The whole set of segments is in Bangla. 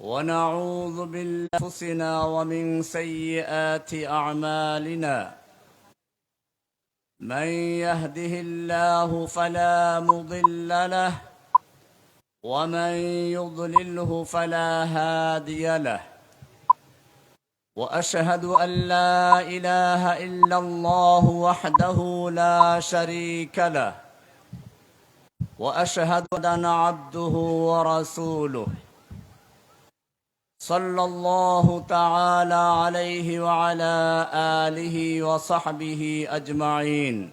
ونعوذ بالأنفسنا ومن سيئات أعمالنا. من يهده الله فلا مضل له ومن يضلله فلا هادي له. وأشهد أن لا إله إلا الله وحده لا شريك له. وأشهد أن عبده ورسوله. صلى الله تعالى عليه وعلى آله وصحبه أجمعين.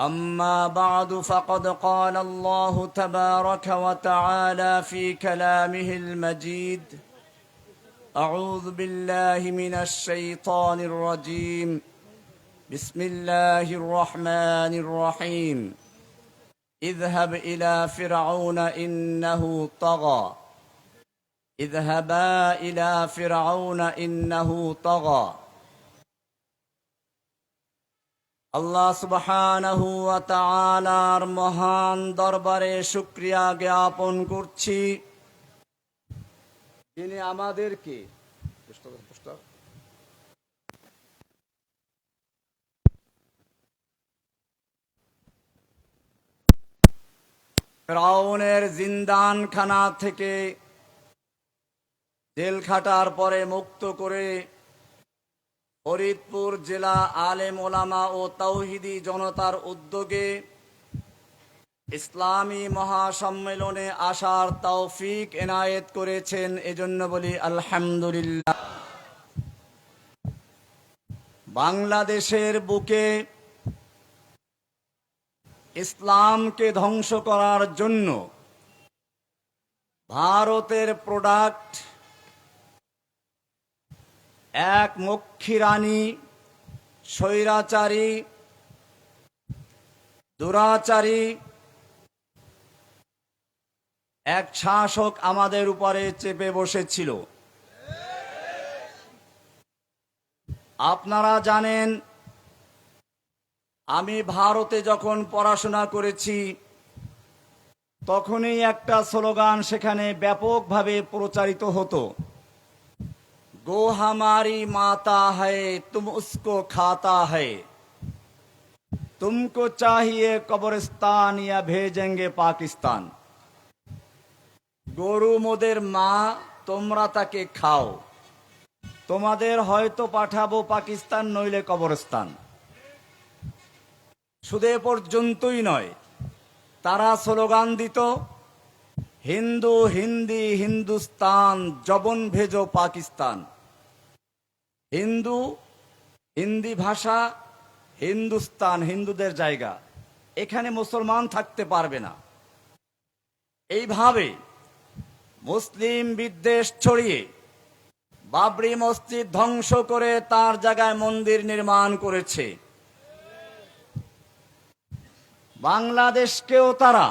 أما بعد فقد قال الله تبارك وتعالى في كلامه المجيد أعوذ بالله من الشيطان الرجيم. بسم الله الرحمن الرحيم. اذهب الى فرعون انه طغى اذهبا الى فرعون انه طغى আল্লাহ সুবহানাহু ওয়া তাআলার মহান দরবারে শুকরিয়া জ্ঞাপন করছি যিনি আমাদেরকে ফেরাউনের জিন্দানখানা থেকে জেল খাটার পরে মুক্ত করে ফরিদপুর জেলা আলেম ওলামা ও তৌহিদি জনতার উদ্যোগে ইসলামী মহাসম্মেলনে আসার তৌফিক এনায়েত করেছেন এজন্য বলি আলহামদুলিল্লাহ। বাংলাদেশের বুকে ইসলামকে ধ্বংস করার জন্য ভারতের প্রোডাক্ট এক মক্ষী রানী, স্বৈরাচারী, দুরাচারী, এক শাসক আমাদের উপরে চেপে বসেছিল। আপনারা জানেন আমি ভারতে যখন পড়াশোনা করেছি, তখনই একটা স্লোগান সেখানে ব্যাপকভাবে প্রচারিত হতো। গো হামারি মাতা হে তুম খাতা হে তুমকো চাহিয়ে কবরস্তান ইয়া ভেজেঙ্গে পাকিস্তান। গরু মোদের মা, তোমরা তাকে খাও। তোমাদের হয়তো পাঠাবো পাকিস্তান, নইলে কবরস্তান শুধু এ পর্যন্তই নয়। তারা স্লোগান দিত, হিন্দু, হিন্দি, হিন্দুস্তান, জবন ভেজো পাকিস্তান। হিন্দু, হিন্দি ভাষা, হিন্দুস্তান, হিন্দুদের জায়গা। এখানে মুসলমান থাকতে পারবে না। এইভাবে মুসলিম বিদ্বেষ ছড়িয়ে বাবরি মসজিদ ধ্বংস করে তার জায়গায় মন্দির নির্মাণ করেছে। বাংলাদেশকেও তারা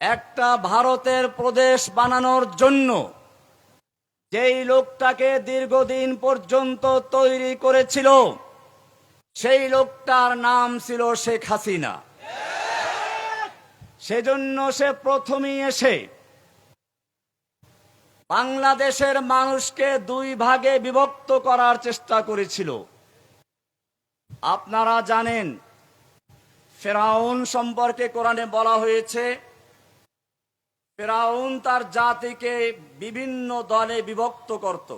একটা ভারতের প্রদেশ বানানোর জন্য যেই লোকটাকে দীর্ঘদিন পর্যন্ত তৈরি করেছিল, সেই লোকটার নাম ছিল শেখ হাসিনা। সেজন্য সে প্রথমেই এসে বাংলাদেশের মানুষকে দুই ভাগে বিভক্ত করার চেষ্টা করেছিল। আপনারা জানেন ফেরাউন সম্পর্কে কোরআনে বলা হয়েছে, ফেরাউন তার জাতিকে বিভিন্ন দলে বিভক্ত করত।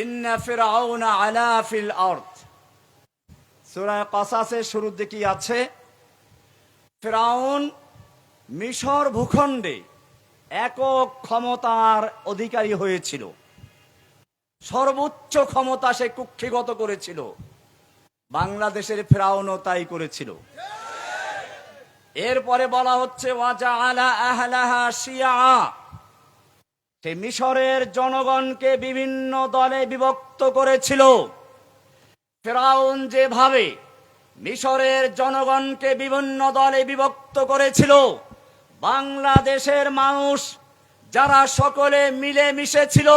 ইন্না ফেরাউন আলা ফিল আর্থ সূরা কসাসের শুরুর দিকে আছে? ফেরাউন মিশর ভূখণ্ডে একক ক্ষমতার অধিকারী হয়েছিল। সর্বোচ্চ ক্ষমতা সে কুক্ষিগত করেছিল। বাংলাদেশের ফেরাউনও তাই করেছিল। এরপরে বলা হচ্ছে ওয়াজা আলা আহলাহা শিয়া। সে মিশরের জনগণকে বিভিন্ন দলে বিভক্ত করেছিল। ফেরাউন যেভাবে মিশরের জনগণকে বিভিন্ন দলে বিভক্ত করেছিল, বাংলাদেশের মানুষ যারা সকলে মিলে মিশেছিল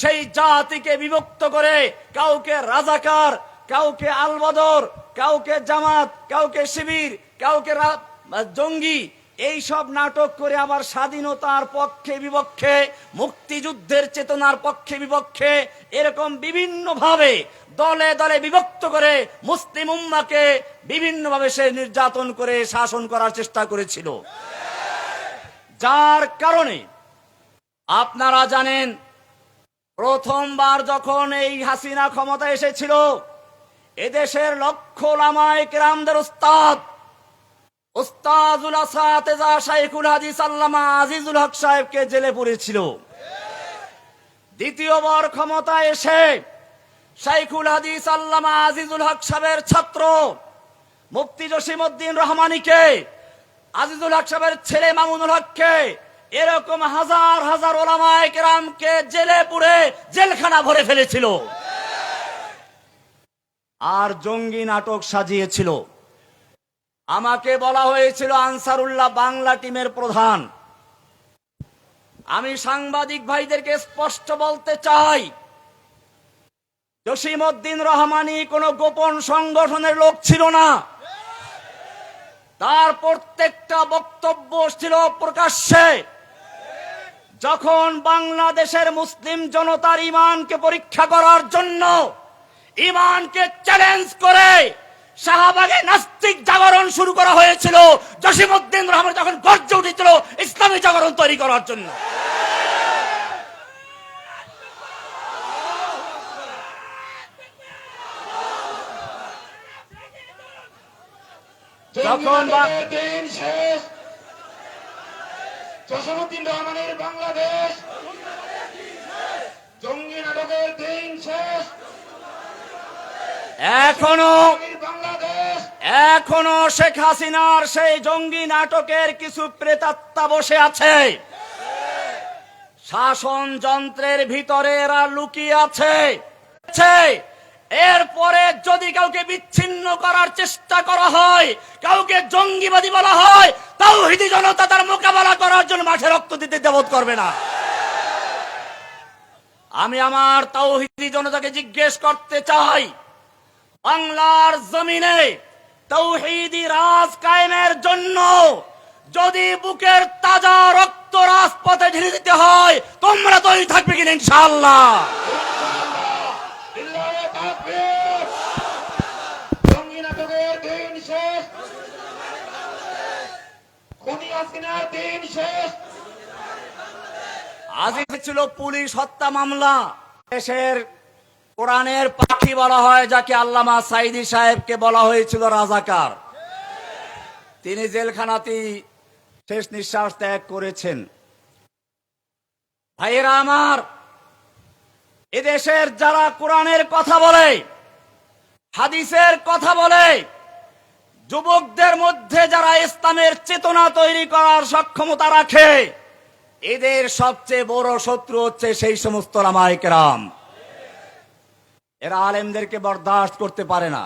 সেই জাতিকে বিভক্ত করে কাউকে রাজাকার কাউকে আলবদর, কাউকে জামাত, কাউকে শিবির, কাউকে জঙ্গি, এই সব নাটক করে আবার স্বাধীনতার পক্ষে বিপক্ষে, মুক্তিযুদ্ধের চেতনার পক্ষে বিপক্ষে এরকম বিভিন্ন ভাবে দলে দলে বিভক্ত করে মুসলিম উম্মাকে বিভিন্নভাবে সে নির্যাতন করে শাসন করার চেষ্টা করেছিল। যার কারণে আপনারা জানেন, প্রথমবার যখন এই হাসিনা ক্ষমতা এসেছিল এদেশের লক্ষ লামায় কেরামদের উস্তাদ উস্তাজুল আসাতেজা শাইখুল হাদিস আল্লামা আজিজুল হক সাহেবকে জেলে পড়েছিল দ্বিতীয়বার ক্ষমতা এসে শাইখুল হাদিস আল্লামা আজিজুল হক সাহেবের ছাত্র, মুফতি জসিমউদ্দিন রহমানীকে, আজিজুল হক সাহেবের ছেলে মামুনুল হককে, এরকম হাজার হাজার ওলামায় কেরামকে জেলে পুড়ে জেলখানা ভরে ফেলেছিল। আর জঙ্গি নাটক সাজিয়েছিল। আমাকে বলা হয়েছিল আনসারুল্লাহ বাংলা টিমের প্রধান। আমি সাংবাদিক ভাইদেরকে স্পষ্ট বলতে চাই, জসিমউদ্দিন রহমানি কোনো গোপন সংগঠনের লোক ছিল না। তার প্রত্যেকটা বক্তব্য ছিল প্রকাশ্যে। যখন বাংলাদেশের মুসলিম জনতার ইমানকে পরীক্ষা করার জন্য ইমানকে চ্যালেঞ্জ করে শাহবাগে নাস্তিক জাগরণ শুরু করা হয়েছিল। জসিমউদ্দিন রহমান যখন গর্জে উঠেছিল ইসলামী জাগরণ তৈরি করার জন্য। যখন বা- জঙ্গি দিন শেষ জসীমউদ্দিন রহমানের বাংলাদেশ, জঙ্গি নাটকের দিন শেষ এখনও এখনও শেখ হাসিনার সেই জঙ্গি নাটকের কিছু প্রেতাত্মা বসে আছে। শাসন যন্ত্রের ভিতরে এরা লুকিয়ে আছে। এরপরে যদি কাউকে বিচ্ছিন্ন করার চেষ্টা করা হয় কাউকে জঙ্গিবাদী বলা হয় তাও হিদি জনতা তার মোকাবেলা করার জন্য মাঠে রক্ত দিতে দেবত করবে না। আমি আমার তাওহিদি জনতাকে জিজ্ঞেস করতে চাই বাংলার জমিনে তৌহিদি রাজ কায়েমের জন্য যদি বুকের তাজা রক্ত রাজপথে ঢেলে দিতে হয় তোমরা তৈরি থাকবে কিনা ইনশাআল্লাহ? শেষ আজ ছিল পুলিশ হত্যা মামলা। দেশের কোরআনের পাখি বলা হয়, যাকে আল্লামা সাইদি সাহেবকে বলা হয়েছিল রাজাকার। তিনি জেলখানাতেই শেষ নিঃশ্বাস ত্যাগ করেছেন। ভাইয়েরা আমার, এদেশের যারা কোরআনের কথা বলে, হাদিসের কথা বলে, যুবকদের মধ্যে যারা ইসলামের চেতনা তৈরি করার সক্ষমতা রাখে, এদের সবচেয়ে বড় শত্রু হচ্ছে সেই সমস্ত রামায়িকরাম এরা আলেমদেরকে বরদাস্ত করতে পারে না।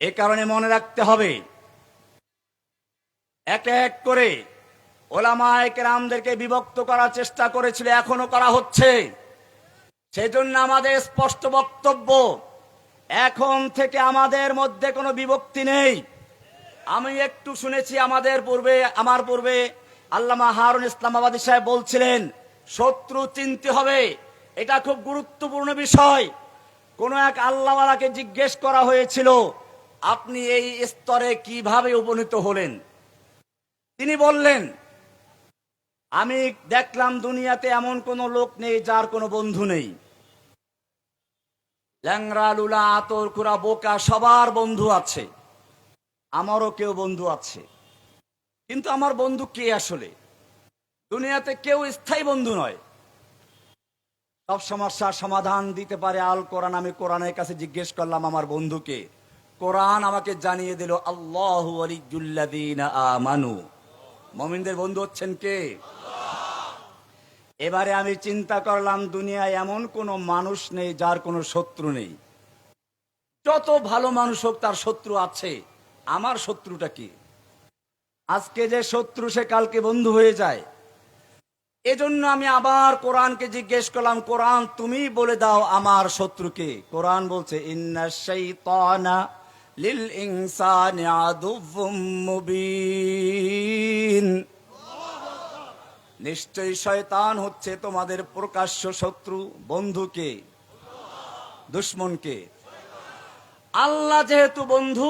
এ কারণে মনে রাখতে হবে, এক এক করে ওলামায় কেরামদেরকে বিভক্ত করার চেষ্টা করেছিল, এখনও করা হচ্ছে। সেজন্য আমাদের স্পষ্ট বক্তব্য, এখন থেকে আমাদের মধ্যে কোনো বিভক্তি নেই। আমি একটু শুনেছি আমাদের পূর্বে, আমার পূর্বে আল্লামা হারুন ইসলামাবাদী সাহেব বলছিলেন, শত্রু চিনতে হবে। এটা খুব গুরুত্বপূর্ণ বিষয়। কোন এক আল্লাহওয়ালাকে জিজ্ঞেস করা হয়েছিল, আপনি এই স্তরে কীভাবে উপনীত হলেন? তিনি বললেন, আমি দেখলাম দুনিয়াতে এমন কোন লোক নেই যার কোনো বন্ধু নেই। ল্যাংরা লুলা, আতর কুরা বোকা সবার বন্ধু আছে। আমারও কেউ বন্ধু আছে। কিন্তু আমার বন্ধু কে আসলে? দুনিয়াতে কেউ স্থায়ী বন্ধু নয়। সব সমস্যার সমাধান দিতে পারে আল কোরআন। আমি কোরআনের কাছে জিজ্ঞেস করলাম আমার বন্ধুকে, কোরআন আমাকে জানিয়ে দিল, আল্লাহ আমানু। মমিনদের বন্ধু হচ্ছেন কে? এবারে আমি চিন্তা করলাম, দুনিয়ায় এমন কোনো মানুষ নেই যার কোনো শত্রু নেই। যত ভালো মানুষ হোক তার শত্রু আছে, আমার শত্রুটা কি? আজকে যে শত্রু সে কালকে বন্ধু হয়ে যায় এজন্য আমি আবার কোরআনকে জিজ্ঞেস করলাম, কোরআন তুমি বলে দাও আমার শত্রুকে। কোরআন বলছে, ইন্না লিল ইনসানি নিশ্চয়ই শয়তান হচ্ছে তোমাদের প্রকাশ্য শত্রু, বন্ধুকে, দুশ্মনকে। আল্লাহ যেহেতু বন্ধু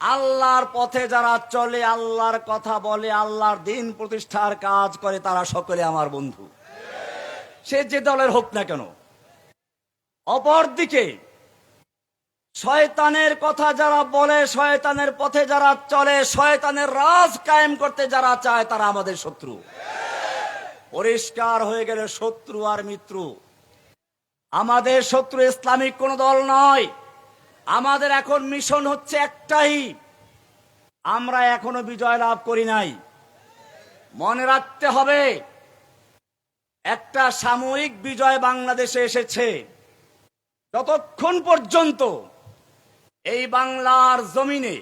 আল্লাহর পথে যারা চলে, আল্লাহর কথা বলে, আল্লাহর দিন প্রতিষ্ঠার কাজ করে, তারা সকলে আমার বন্ধু। সে যে দলের হোক না কেন। অপরদিকে, শয়তানের কথা যারা বলে, শয়তানের পথে যারা চলে, শয়তানের রাজ কায়েম করতে যারা চায়, তারা আমাদের শত্রু। পরিষ্কার হয়ে গেলে শত্রু আর মিত্র। আমাদের শত্রু ইসলামিক কোন দল নয়। আমাদের এখন মিশন হচ্ছে একটাই। আমরা এখনও বিজয় লাভ করি নাই। মনে রাখতে হবে, একটা সাময়িক বিজয় বাংলাদেশে এসেছে। যতক্ষণ পর্যন্ত এই বাংলার জমিনে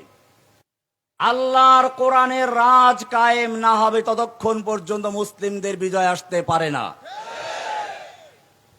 আল্লাহর কোরআনের রাজ কায়েম না হবে, ততক্ষণ পর্যন্ত মুসলিমদের বিজয় আসতে পারে না।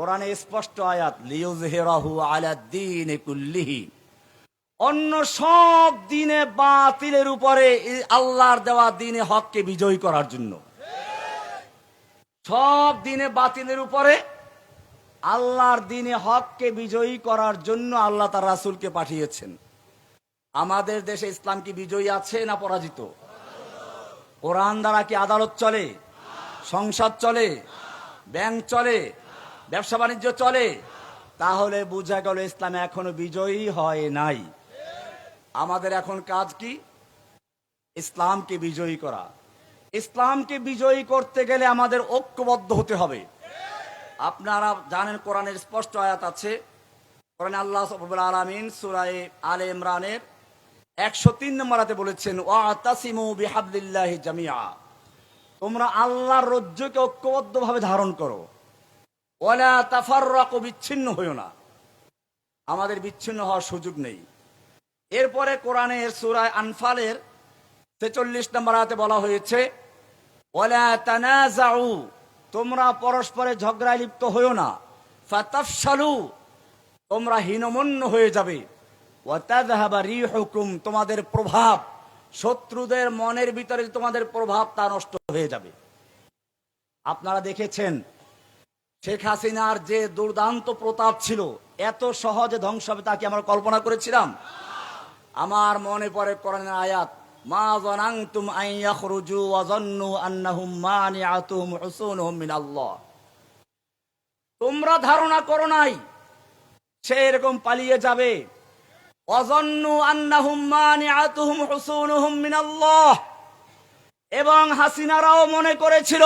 কোরআনে স্পষ্ট আয়াত লিউজহিরাহু আলা দ্বীনি কুল্লিহি। অন্য সব দিনে বাতিলের উপরে আল্লাহর দেওয়া দিনে হককে বিজয়ী করার জন্য। সব দিনে বাতিলের উপরে আল্লাহর দিনে হককে বিজয়ী করার জন্য আল্লাহ তার রাসূলকে পাঠিয়েছেন। আমাদের দেশে ইসলাম কি বিজয়ী আছে না পরাজিত? কোরআন দ্বারা কি আদালত চলে? সংসদ চলে? ব্যাংক চলে? ব্যবসা বাণিজ্য চলে। তাহলে বোঝা গেল ইসলাম এখনও বিজয়ী হয় নাই। আমাদের এখন কাজ কি? ইসলামকে বিজয়ী করা। ইসলামকে বিজয়ী করতে গেলে আমাদের ঐক্যবদ্ধ হতে হবে। আপনারা জানেন কোরআনের স্পষ্ট আয়াত আছে, কোরআনে আল্লাহ সবুল আলমিন সুরায় আলে ইমরানের একশো তিন নম্বরাতে বলেছেন, ওয়াতাসিমু বিহাবলিল্লাহি জামিয়া তোমরা আল্লাহর রজ্জুকে ঐক্যবদ্ধভাবে ধারণ করো। ওলা তাফাররাকু, বিচ্ছিন্ন হইও না। আমাদের বিচ্ছিন্ন হওয়ার সুযোগ নেই। এরপরে কোরআনের সুরায় আনফালের ছেচল্লিশ নম্বর আয়াতে বলা হয়েছে ওলা তানাজাউ তোমরা পরস্পরে ঝগড়ায় লিপ্ত হইও না। ফাতাফশালু, তোমরা হীনমন্য হয়ে যাবে। ওয়াতাযহাবা রিহুকুম, তোমাদের প্রভাব, শত্রুদের মনের ভিতরে তোমাদের প্রভাব তা নষ্ট হয়ে যাবে। আপনারা দেখেছেন শেখ হাসিনার যে দুর্দান্ত প্রতাপ ছিল, এত সহজে ধ্বংস হবে তা কি আমরা কল্পনা করেছিলাম? আমার মনে পড়ে কোরআনের আয়াত, মা জানাংতুম আন ইয়াখরুজু ওয়া যান্নু আন্নাহুম মানিআতুহুম হুসুনুহুম মিনাল্লাহ। তোমরা ধারণা করো নাই, সে এরকম পালিয়ে যাবে। অজন্নু আন্নাহুম মানিআতুহুম হুসুনুহুম মিনাল্লাহ। এবং হাসিনারাও মনে করেছিল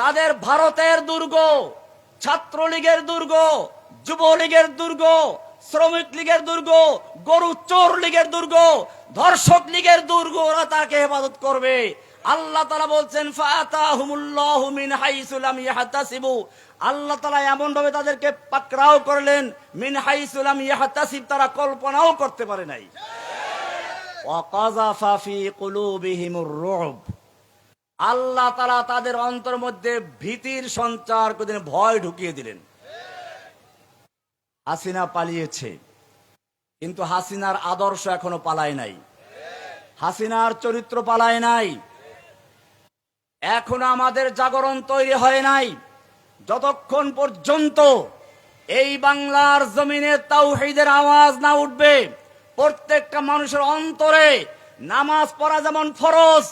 তাদের ভারতের দুর্গ, ছাত্রলীগের দুর্গ, যুবলীগের দুর্গ শ্রমিক লীগের দুর্গ, গরু চোর লীগের দুর্গ ধর্ষক লীগের দুর্গ, ওরা তাকে হেফাজত করবে। আল্লাহ তালা বলছেন আল্লাহ তালা এমন ভাবে তাদেরকে পাকড়াও করলেন, মিন হাইসু লাম ইয়াহতাসিব। তারা কল্পনাও করতে পারে নাই। ওয়াকাযাফা ফি কুলুবিহিমুর রুব। আল্লাহ তালা তাদের অন্তর মধ্যে ভীতির সঞ্চার করে ভয় ঢুকিয়ে দিলেন। হাসিনা পালিয়েছে, কিন্তু হাসিনার আদর্শ এখনও পালায় নাই। হাসিনার চরিত্র পালায় নাই। এখনও আমাদের জাগরণ তৈরি হয় নাই। যতক্ষণ পর্যন্ত এই বাংলার জমিনে তাওহীদের আওয়াজ না উঠবে, প্রত্যেকটা মানুষের অন্তরে নামাজ পড়া যেমন ফরজ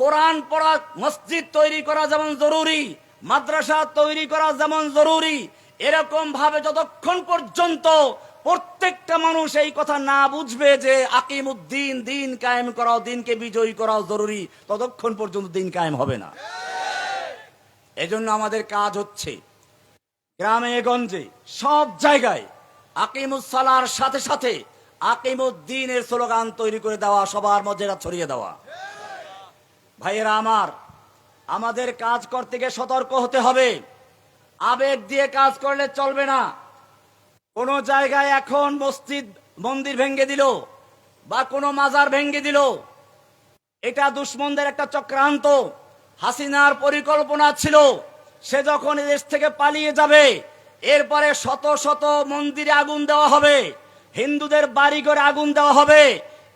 কোরআন পড়া, মসজিদ তৈরি করা যেমন জরুরি, মাদ্রাসা তৈরি করা যেমন জরুরি, এরকম ভাবে যতক্ষণ পর্যন্ত প্রত্যেকটা মানুষ এই কথা না বুঝবে যে আকিম উদ্দিন দিন কায়েম করাও, দিনকে বিজয়ী করাও জরুরি, ততক্ষণ পর্যন্ত দিন কায়েম হবে না। এজন্য আমাদের কাজ হচ্ছে গ্রামে, গঞ্জে, সব জায়গায় আকিমুসালার সাথে সাথে আকিমুদ্দিনের স্লোগান তৈরি করে দেওয়া, সবার মধ্যে ছড়িয়ে দেওয়া। ভাইয়েরা আমার, আমাদের কাজ করতে গিয়ে সতর্ক হতে হবে। আবেগ দিয়ে কাজ করলে চলবে না। কোন জায়গায় এখন মসজিদ মন্দির ভেঙ্গে দিল বা কোনো মাজার ভেঙ্গে দিল। এটা দুশ্মনদের একটা চক্রান্ত। হাসিনার পরিকল্পনা ছিল, সে যখন দেশ থেকে পালিয়ে যাবে, এরপরে শত শত মন্দিরে আগুন দেওয়া হবে, হিন্দুদের বাড়ি করে আগুন দেওয়া হবে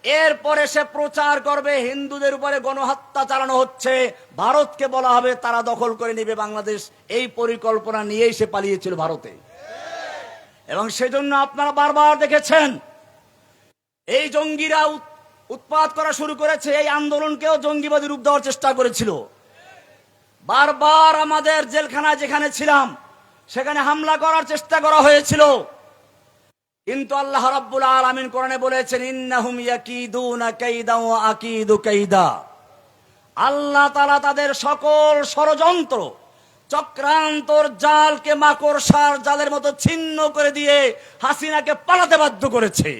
এরপরে সে প্রচার করবে, হিন্দুদের উপরে গণহত্যা চালানো হচ্ছে। ভারতকে বলা হবে তারা দখল করে নেবে বাংলাদেশ। এই পরিকল্পনা নিয়েই সে পালিয়েছিল ভারতে। এবং সেজন্য আপনারা বারবার দেখেছেন, এই জঙ্গিরা উৎ- উৎপাত করা শুরু করেছে, এই আন্দোলনকেও জঙ্গিবাদী রূপ দেওয়ার চেষ্টা করেছিল। বারবার আমাদের জেলখানায় যেখানে ছিলাম, সেখানে হামলা করার চেষ্টা করা হয়েছিল। কিন্তু আল্লাহ রাব্বুল আলামিন কোরআনে বলেছেন, ইন্নাহুম ইয়াকিদুনা কাইদা ওয়া আকিদু কাইদা। আল্লাহ তাআলা তাদের সকল ষড়যন্ত্র, চক্রান্তর জালকে মাকড়সার জালের মতো ছিন্ন করে দিয়ে হাসিনাকে পালাতে বাধ্য করেছে।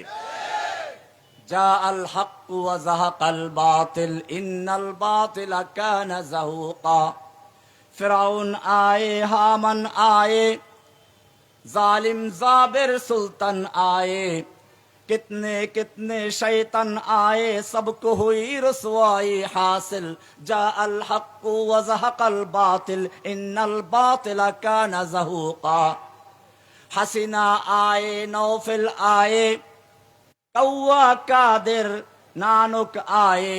যা আল হাক্কু ওয়া জাহাকাল বাতিল, ইন্নাল বাতিলা কানা জাহুকা। ফিরাউন আয়ে, হামান আয়ে जालिम जाबिर सुल्तान आए कितने कितने शैतान आए सबको हुई रसवाई हासिल जा अल हक वजहक अल बातिल इन्नल बातिल कान जहूका हसीना आए नौफिल आए कौआ कादिर नानुक आए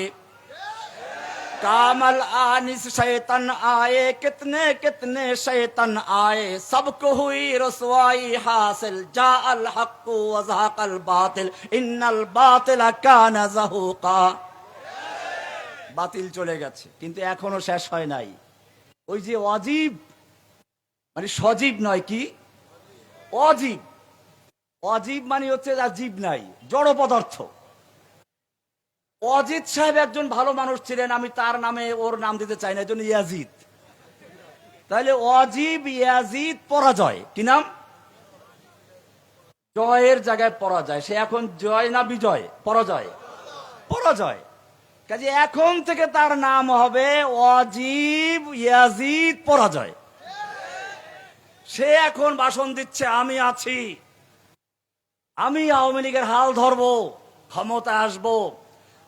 कामल आनिस शैतन आए कितने कितने शैतन आए सबको हुई रसवाई हासिल जा अल हक वजाकल बातिल इन्नल बातिल कान जहूका বাতিল চলে গেছে কিন্তু এখনো শেষ হয় নাই ওই যে অজীব মানে সজীব নয় কি অজীব অজীব মানে হচ্ছে যার জীব নাই জড় পদার্থ অজিত সাহেব একজন ভালো মানুষ ছিলেন, আমি তার নামে ওর নাম দিতে চাই না একজন ইয়াজিদ। তাহলে অজীব, ইয়াজিদ, পরাজয়। কি নাম? জয়ের জায়গায় পরাজয়। সে এখন জয় না বিজয়? পরাজয়। পরাজয়। কাজে এখন থেকে তার নাম হবে অজীব, ইয়াজিদ, পরাজয়। সে এখন ভাষণ দিচ্ছে, আমি আছি। আমি আওয়ামী লীগের হাল ধরবো ক্ষমতা আসব।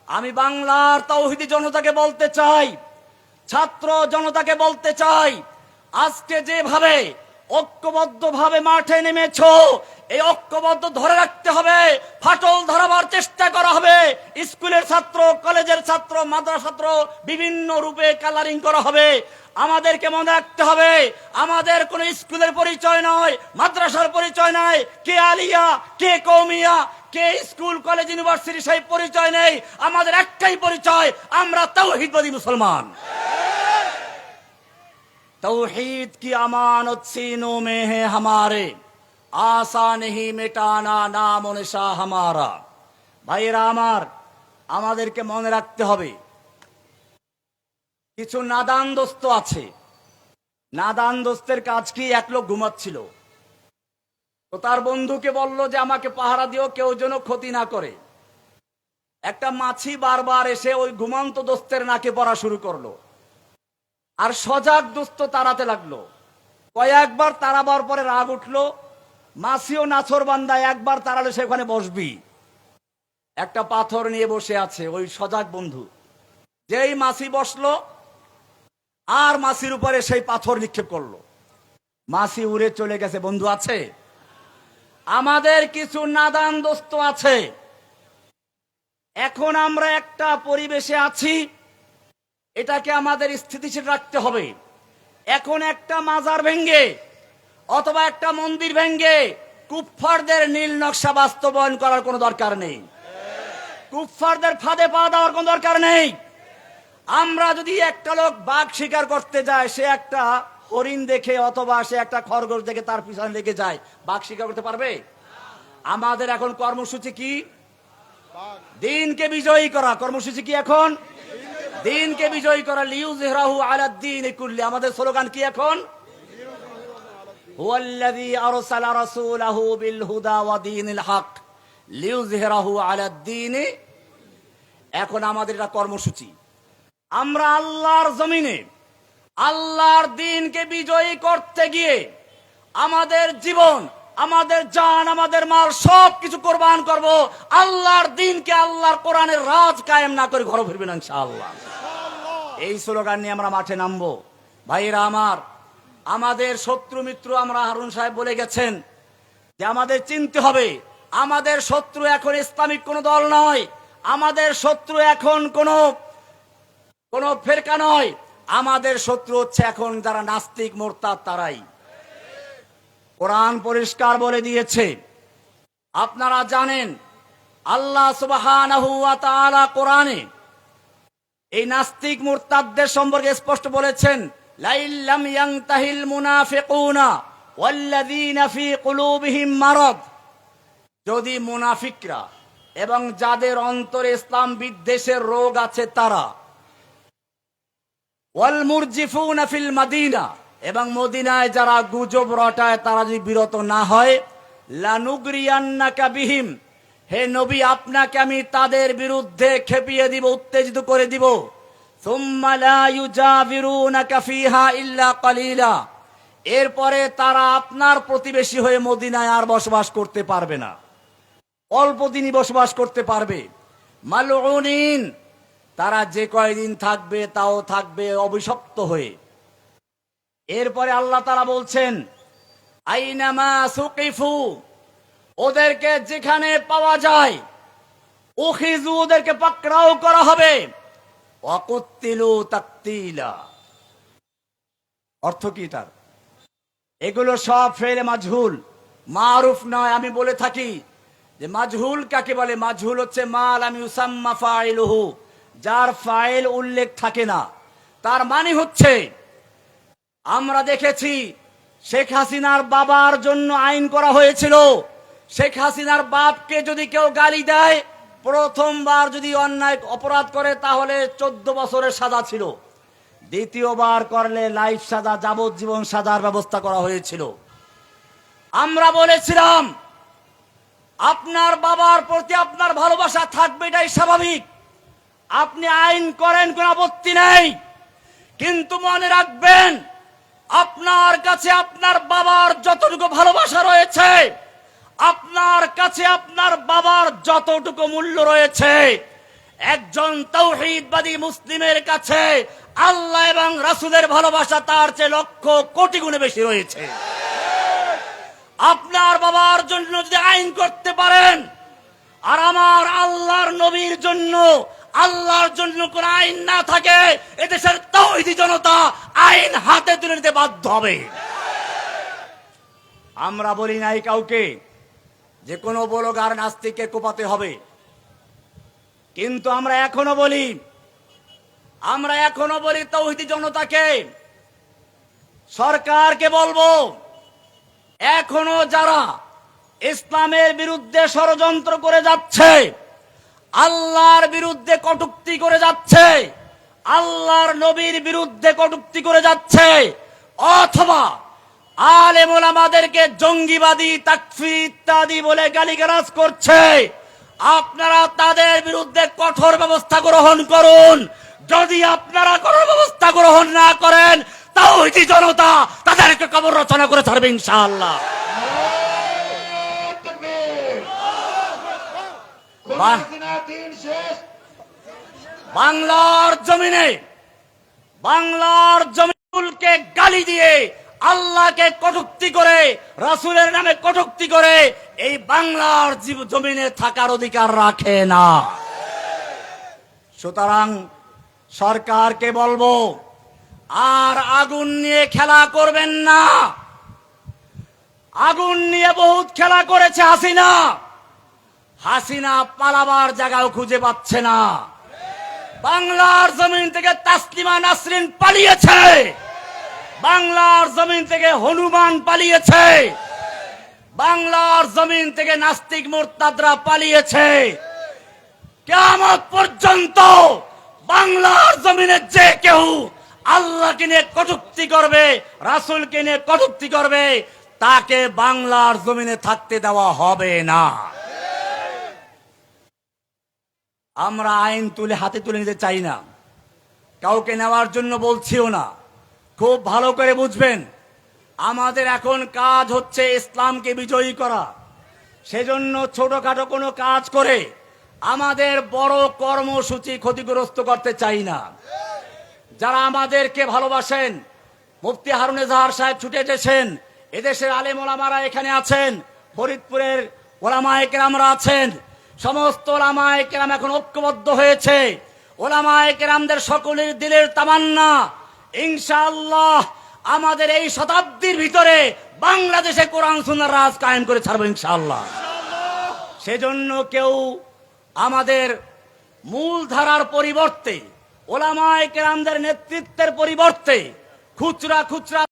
আমি বাংলার তাওহিদি জনতাকে বলতে চাই ছাত্র জনতাকে বলতে চাই আজকে যেভাবে ঐক্যবদ্ধ ভাবে মাঠে নেমেছ। এই ঐক্যবদ্ধ ধরে রাখতে হবে। ফাটল ধরাবার চেষ্টা করা হবে। স্কুলের ছাত্র, কলেজের ছাত্র মাদ্রাসা ছাত্র বিভিন্ন রূপে কালারিং করা হবে। আমাদেরকে মনে রাখতে হবে, আমাদের কোন স্কুলের পরিচয় নয়, মাদ্রাসার পরিচয় নয় কে আলিয়া, কে কৌমিয়া, কে স্কুল, কলেজ, ইউনিভার্সিটি, সেই পরিচয় নেই। আমাদের একটাই পরিচয়, আমরা তৌহিদবাদী মুসলমান। तौहीद की अमानत सीनों में है हमारे आशा नहीं मिटाना नाम निशा हमारा ভাইয়েরা আমার আমাদেরকে মনে রাখতে হবে কিছু নাদান দোস্ত আছে নাদান দোস্তের কাজ কি এক লোক ঘুমাচ্ছিল তো তার বন্ধুকে বলল যে আমাকে পাহারা দিও কেউ যেন ক্ষতি না করে একটা মাছি বারবার এসে ওই ঘুমান্ত দোস্তের নাকে পড়া শুরু করলো আর সজাগ দুস্থ তাড়াতে লাগল। কয়েকবার তাড়াবার পরে রাগ উঠল, মাসিও নাছর বান্দা একবার তাড়ালে সেখানে বসবি। একটা পাথর নিয়ে বসে আছে, ওই সজাগ বন্ধু। যেই মাসি বসল, আর মাসির উপরে সেই পাথর নিক্ষেপ করল। মাসি উড়ে চলে গেছে, বন্ধু আছে? আমাদের কিছু নাদান দোস্ত আছে। এখন আমরা একটা পরিবেশে আছি এটাকে আমাদের স্থিতিশীল রাখতে হবে। এখন একটা মাজার ভেঙ্গে অথবা একটা মন্দির ভেঙ্গে কুফফারদের নীল নকশা বাস্তবায়ন করার কোনো দরকার নেই। কুফফারদের ফাঁদে পা দেওয়ার কোনো দরকার নেই। আমরা যদি একটা লোক বাঘ শিকার করতে যায় সে একটা হরিণ দেখে অথবা সে একটা খরগোশ দেখে তার পিছনে লেগে যায় বাঘ শিকার করতে পারবে? আমাদের এখন কর্মসূচি কি? দিনকে বিজয়ী করা। কর্মসূচি কি এখন? দিনকে বিজয়ী করা লিউ জেহরাহু আলাদ্দিন কুল্লি। আমাদের স্লোগান কি এখন? হুয়াল্লাযী আরসালা রাসূলাহু বিল হুদা ওয়া দীনিল হক। লিউজহিরাহু আলাদ্দিনে এখন আমাদের এটা কর্মসূচি। আমরা আল্লাহর জমিনে, আল্লাহর দিনকে বিজয়ী করতে গিয়ে আমাদের জীবন, আমাদের জান, আমাদের মাল সব কিছু কোরবান করব। আল্লাহর দিনকে আল্লাহর কোরআনের রাজ কায়েম না করে ঘরে ফিরবেন ইনশাআল্লাহ। এই স্লোগান নিয়ে আমরা মাঠে নামবো। ভাইরা আমার, আমাদের শত্রু মিত্র আমরা হারুন সাহেব বলে গেছেন যে আমাদের চিনতে হবে, আমাদের শত্রু এখন ইসলামিক কোন দল নয়, আমাদের শত্রু এখন কোন কোন ফেরকা নয়, আমাদের শত্রু হচ্ছে এখন যারা নাস্তিক, মোরতাদ তারাই। কোরআন পরিষ্কার বলে দিয়েছে, আপনারা জানেন, আল্লাহ তাআলা কোরআনে এই নাস্তিক মুরতাদদের সম্পর্কে স্পষ্ট বলেছেন লাইল্লাম ইয়াংতাহিল মুনাফিকুনা ওয়াল্লাযীনা ফী কুলুবিহিম মারাদ। যদি মুনাফিকরা এবং যাদের অন্তরে ইসলাম বিদ্বেষের রোগ আছে তারা, ওয়াল মুরজিফুনা ফিল মাদিনা, এবং মদিনায় যারা গুজব রটায় তারা যদি বিরত না হয়, লানুগরিয়ান্নাকা বিহিম হে নবী, আপনাকে আমি তাদের বিরুদ্ধে খেপিয়ে দিব, উত্তেজিত করে দিব। এরপরে তারা আপনার প্রতিবেশী হয়ে মদিনায় আর বসবাস করতে পারবে না। অল্প দিনই বসবাস করতে পারবে। মালউনিন, তারা যে কয়দিন থাকবে তাও থাকবে অভিশপ্ত হয়ে। এরপরে আল্লাহ তারা বলছেন, আইনামা সুকিফু ওদেরকে যেখানে পাওয়া যায় উখিজু ওদেরকে পাকড়াও করা হবে। অকুত্তিলু তাকতিলা। অর্থ কি তার? এগুলো সব ফেলে মাজহুল। মারুফ নয়, আমি বলে থাকি যে মাজহুল কাকে বলে? মাজহুল হচ্ছে মাল আমি উসাম্মা ফাইলুহু, যার ফাইল উল্লেখ থাকে না। তার মানে হচ্ছে, আমরা দেখেছি শেখ হাসিনার বাবার জন্য আইন করা হয়েছিল। শেখ হাসিনার বাপকে যদি কেউ গালি দেয়, প্রথমবার যদি অন্যায় অপরাধ করে, তাহলে চোদ্দ বছরের সাজা ছিল। দ্বিতীয়বার করলে লাইফ সাজা, যাবজ্জীবন সাজার ব্যবস্থা করা হয়েছিল। আমরা বলেছিলাম, আপনার বাবার প্রতি আপনার ভালোবাসা থাকবে, এটাই স্বাভাবিক। আপনি আইন করেন, কোন আপত্তি নেই। কিন্তু মনে রাখবেন, আপনার কাছে আপনার বাবার যতটুকু ভালোবাসা রয়েছে আপনার কাছে আপনার বাবার যতটুকু মূল্য রয়েছে, একজন তৌহিদবাদী মুসলিমের কাছে আল্লাহ এবং রাসুলের ভালোবাসা তার চেয়ে লক্ষ কোটি গুণে বেশি রয়েছে। আপনার বাবার জন্য যদি আইন করতে পারেন, আর আমার আল্লাহর নবীর জন্য, আল্লাহর জন্য কোন আইন না থাকে এদেশের তৌহিদি জনতা আইন হাতে তুলে নিতে বাধ্য হবে। আমরা বলি নাই কাউকে যে কোনো বলগার নাস্তিককে কোপাতে হবে। কিন্তু আমরা এখনও বলি, আমরা এখনও বলি তৌহিদি জনতাকে, সরকারকে বলব, এখনও যারা ইসলামের বিরুদ্ধে ষড়যন্ত্র করে যাচ্ছে, আল্লাহর বিরুদ্ধে কটুক্তি করে যাচ্ছে, আল্লাহর নবীর বিরুদ্ধে কটুক্তি করে যাচ্ছে, অথবা আলেমুল আমাদেরকে জঙ্গিবাদী তাকফি ইত্যাদি বলে গালিগালাজ করছে। আপনারা তাদের বিরুদ্ধে কঠোর ব্যবস্থা গ্রহণ করুন। যদি আপনারা কঠোর ব্যবস্থা গ্রহণ না করেন তাও জনতা তাদেরকে কবর রচনা করে ছাড়বে শেষ বাংলার জমিনে, বাংলার জমিনকে গালি দিয়ে আল্লাহকে কটুক্তি করে, রাসুলের নামে কটুক্তি করে, এই বাংলার জমিনে থাকার অধিকার রাখে না। সুতরাং সরকারকে বলব, আর আগুন নিয়ে খেলা করবেন না। আগুন নিয়ে বহুত খেলা করেছে হাসিনা। হাসিনা পালাবার জায়গাও খুঁজে পাচ্ছে না। বাংলার জমিন থেকে তাসলিমা নাসরিন পালিয়েছে। বাংলার জমিন থেকে হনুমান পালিয়েছে। বাংলার জমিন থেকে নাস্তিক মোরতাদরা পালিয়েছে। কেমন পর্যন্ত বাংলার জমিনে যে কেউ আল্লাহকে নিয়ে কটুক্তি করবে, রাসুলকে নিয়ে কটুক্তি করবে, তাকে বাংলার জমিনে থাকতে দেওয়া হবে না। আমরা আইন তুলে হাতে তুলে নিতে চাই না। কাউকে নেওয়ার জন্য বলছিও না। খুব ভালো করে বুঝবেন। আমাদের এখন কাজ হচ্ছে ইসলামকে বিজয়ী করা। সেজন্য ছোটখাটো কোনো কাজ করে আমাদের বড় কর্মসূচি ক্ষতিগ্রস্ত করতে চাই না। যারা আমাদেরকে ভালোবাসেন, মুফতি হারুন এজাহার সাহেব ছুটে এসেছেন, এদেশের আলেম ওলামারা এখানে আছেন, ফরিদপুরের ওলামায়ে কেরামরা আছেন, সমস্ত ওলামায়ে কেরাম এখন ঐক্যবদ্ধ হয়েছে। ওলামায়ে কেরামদের সকলের দিলের তামান্না ইনশাআল্লাহ আমাদের এই শতাব্দীর ভিতরে বাংলাদেশে কোরআন সুন্দর রাজ কায়েম করে ছাড়বো ইনশাআল্লাহ। সেজন্য কেউ আমাদের মূল ধারার পরিবর্তে ওলামায় কেরামদের নেতৃত্বের পরিবর্তে খুচরা খুচরা